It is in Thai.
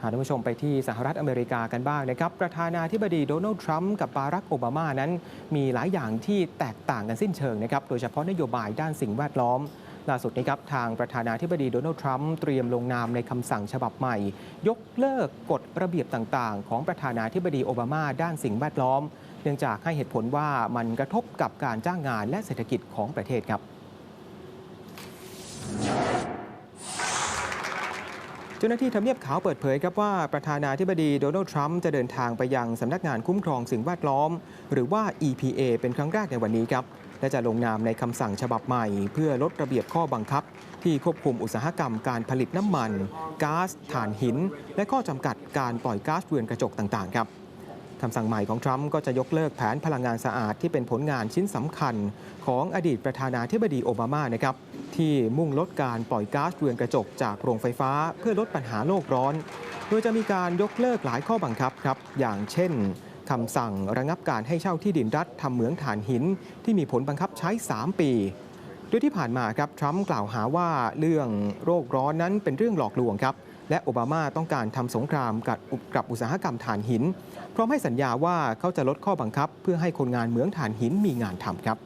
พาท่านผู้ชมไปที่สหรัฐอเมริกากันบ้างนะครับ ประธานาธิบดีโดนัลด์ทรัมป์กับบารักโอบามานั้น มีหลายอย่างที่แตกต่างกันสิ้นเชิงนะครับ โดยเฉพาะนโยบายด้านสิ่งแวดล้อม ล่าสุดนะครับทางประธานาธิบดีโดนัลด์ทรัมป์เตรียมลงนามในคำสั่งฉบับใหม่ ยกเลิกกฎระเบียบต่างๆ ของประธานาธิบดีโอบามาด้านสิ่งแวดล้อม เนื่องจากให้เหตุผลว่ามันกระทบกับการจ้างงานและเศรษฐกิจของประเทศครับ เจ้าหน้าที่ทำเนียบขาวเปิดเผยครับว่าประธานาธิบดีโดนัลด์ทรัมป์จะเดินทางไปยังสำนักงานคุ้มครองสิ่งแวดล้อม หรือว่า EPA เป็นครั้งแรกในวันนี้ครับและจะลงนามในคำสั่งฉบับใหม่ เพื่อลดระเบียบข้อบังคับ ที่ควบคุมอุตสาหกรรมการผลิตน้ำมันก๊าซถ่านหิน และข้อจำกัดการปล่อยก๊าซเรือนกระจกต่างๆครับ คำสั่งใหม่ของทรัมป์ก็จะยกเลิกแผนพลังงานสะอาดที่เป็นผลงานชิ้นสำคัญของอดีตประธานาธิบดีโอบามานะครับที่มุ่งลดการปล่อยก๊าซเรือนกระจกจากโรงไฟฟ้า เพื่อลดปัญหาโลกร้อน โดยจะมีการยกเลิกหลายข้อบังคับครับ อย่างเช่นคำสั่งระงับการให้เช่าที่ดินรัฐทำเหมืองถ่านหิน ที่มีผลบังคับใช้ 3 ปีโดยที่ผ่านมาครับทรัมป์กล่าวหาว่าเรื่องโรคร้อนนั้นเป็นเรื่องหลอกลวงครับ และโอบามาต้องการทำสงครามกับกับอุตสาหกรรมถ่านหิน พร้อมให้สัญญาว่าเขาจะลดข้อบังคับ เพื่อให้คนงานเหมืองถ่านหินมีงานทำครับ